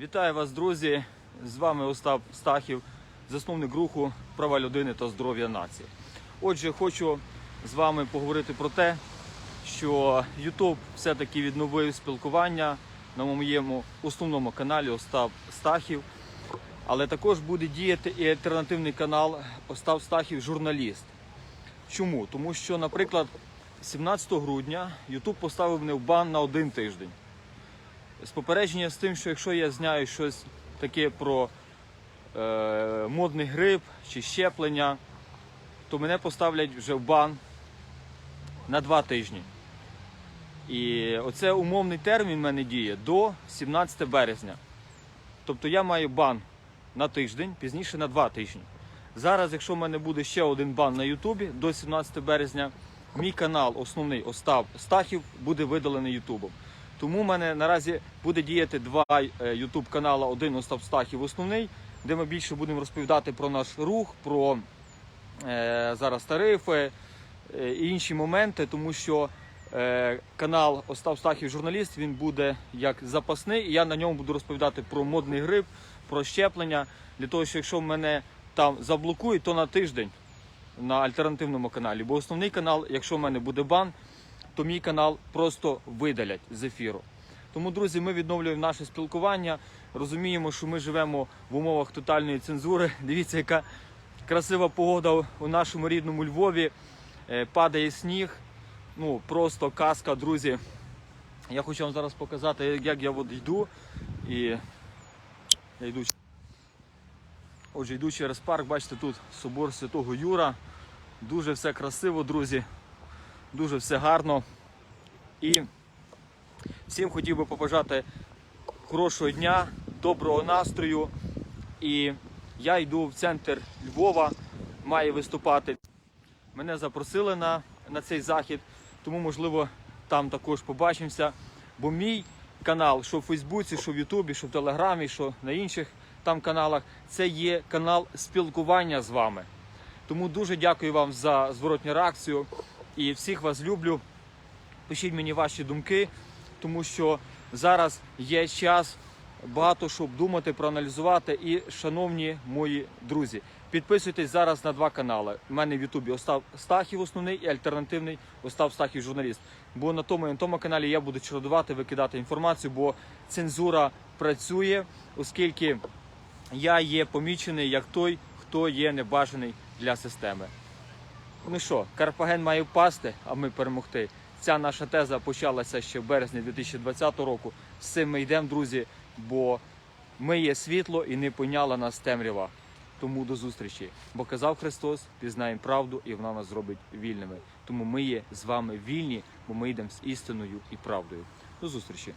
Вітаю вас, друзі! З вами Остап Стахів, засновник руху права людини та здоров'я нації. Отже, хочу з вами поговорити про те, що YouTube все-таки відновив спілкування на моєму основному каналі Остап Стахів. Але також буде діяти і альтернативний канал Остап Стахів журналіст. Чому? Тому що, наприклад, 17 грудня YouTube поставив мене в бан на один тиждень з попередження з тим, що якщо я знаю щось таке про е, модний грип чи щеплення, то мене поставлять вже в бан на два тижні. І оце умовний термін в мене діє до 17 березня. Тобто я маю бан на тиждень, пізніше на два тижні. Зараз, якщо в мене буде ще один бан на Ютубі до 17 березня, мій канал, основний Остап Стахів, буде видалений Ютубом. Тому в мене наразі буде діяти два Ютуб канала. Один Остап Стахів основний, де ми більше будемо розповідати про наш рух, про е, зараз тарифи е, і інші моменти, тому що е, канал Остап Стахів журналіст він буде як запасний, і я на ньому буду розповідати про модний грип, про щеплення. Для того, що якщо мене там заблокують, то на тиждень на альтернативному каналі. Бо основний канал, якщо в мене буде бан, то мій канал просто видалять з ефіру. Тому, друзі, ми відновлюємо наше спілкування. Розуміємо, що ми живемо в умовах тотальної цензури. Дивіться, яка красива погода у нашому рідному Львові. Е, Падає сніг. Ну, просто казка, друзі. Я хочу вам зараз показати, як я от йду. І я йду. Отже, йду через парк, бачите, тут собор Святого Юра. Дуже все красиво, друзі. Дуже все гарно. І всім хотів би побажати хорошого дня, доброго настрою. І я йду в центр Львова, маю виступати. Мене запросили на, на цей захід, тому, можливо, там також побачимося. Бо мій канал, що в Фейсбуці, що в Ютубі, що в Телеграмі, що на інших там каналах, це є канал спілкування з вами. Тому дуже дякую вам за зворотню реакцію і всіх вас люблю. Пишіть мені ваші думки, тому що зараз є час багато що думати, проаналізувати. І, шановні мої друзі, підписуйтесь зараз на два канали. У мене в Ютубі Остап Стахів основний і альтернативний Остап Стахів журналіст. Бо на тому і на тому каналі я буду чередувати, викидати інформацію, бо цензура працює, оскільки я є помічений як той, хто є небажаний для системи. Ну що, Карпаген має впасти, а ми перемогти. Ця наша теза почалася ще в березні 2020 року. З цим ми йдемо, друзі, бо ми є світло і не поняла нас темрява. Тому до зустрічі. Бо казав Христос, пізнаємо правду, і вона нас зробить вільними. Тому ми є з вами вільні, бо ми йдемо з істиною і правдою. До зустрічі.